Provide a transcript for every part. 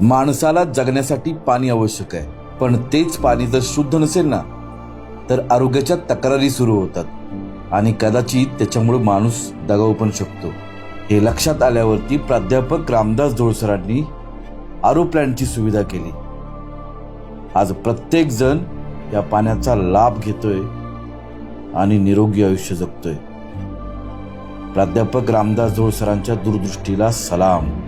माणसाला जगण्यासाठी पाणी आवश्यक आहे. पण तेच पाणी जर शुद्ध नसेल ना तर आरोग्याच्या तक्रारी सुरू होतात. आणि कदाचित त्याच्यामुळे माणूस दगावू पण शकतो. हे लक्षात आल्यावरती प्राध्यापक रामदास जोळसरांनी आरो प्लॅनची सुविधा केली. आज प्रत्येक जण या पाण्याचा लाभ घेतोय आणि निरोगी आयुष्य जगतोय. प्राध्यापक रामदास जोळसरांच्या दूरदृष्टीला सलाम.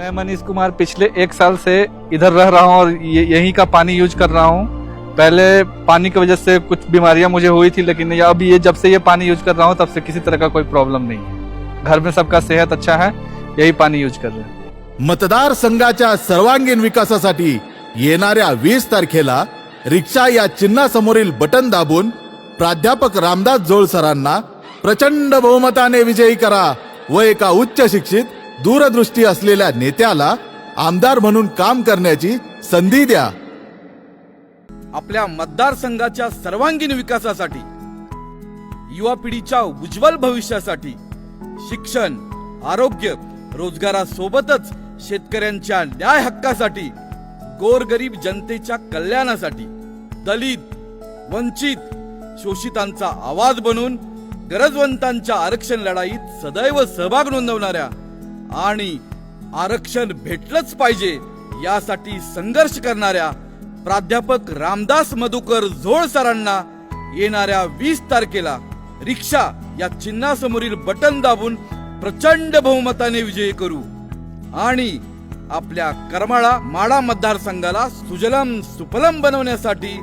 मैं मनीष कुमार पिछले एक साल से इधर रह रहा हूँ और यहीं का पानी यूज़ कर रहा हूँ। पहले पानी की वजह से कुछ बीमारियाँ मुझे हुई थी, लेकिन अब ये जब से ये पानी यूज़ कर रहा हूँ, तब से किसी तरह का कोई प्रॉब्लम नहीं है। घर में सबका सेहत अच्छा है, यही पानी यूज़ कर रहे हैं। मतदार संघाच्या सर्वांगीण विकासासाठी येणाऱ्या वीस तारखेला रिक्षा या चिन्हासमोरील बटन दाबून प्राध्यापक रामदास जोळ सरांना प्रचंड बहुमताने विजयी करा व एका उच्च शिक्षित दूरदृष्टी असलेल्या नेत्याला आमदार म्हणून काम करण्याची संधी द्या. आपल्या मतदारसंघाच्या सर्वांगीण विकासासाठी युवा पिढीच्या उज्ज्वल भविष्यासाठी शिक्षण आरोग्य रोजगारासोबतच शेतकऱ्यांच्या न्याय हक्कासाठी गोरगरीब जनतेच्या कल्याणासाठी दलित वंचित शोषितांचा आवाज बनून गरजवंतांच्या आरक्षण लढाईत सदैव सहभाग नोंदवणाऱ्या आणि आरक्षण भेटलंच पाहिजे यासाठी संघर्ष करणाऱ्या प्राध्यापक रामदास मधुकर झोळ सरांना येणाऱ्या वीस तारखेला रिक्षा या चिन्हासमोरील बटन दाबून प्रचंड बहुमताने विजयी करू. आणि आपल्या करमाळा माडा मतदारसंघाला सुजलम सुफलम बनवण्यासाठी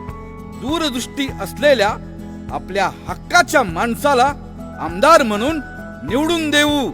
दूरदृष्टी असलेल्या आपल्या हक्काच्या माणसाला आमदार म्हणून निवडून देऊ.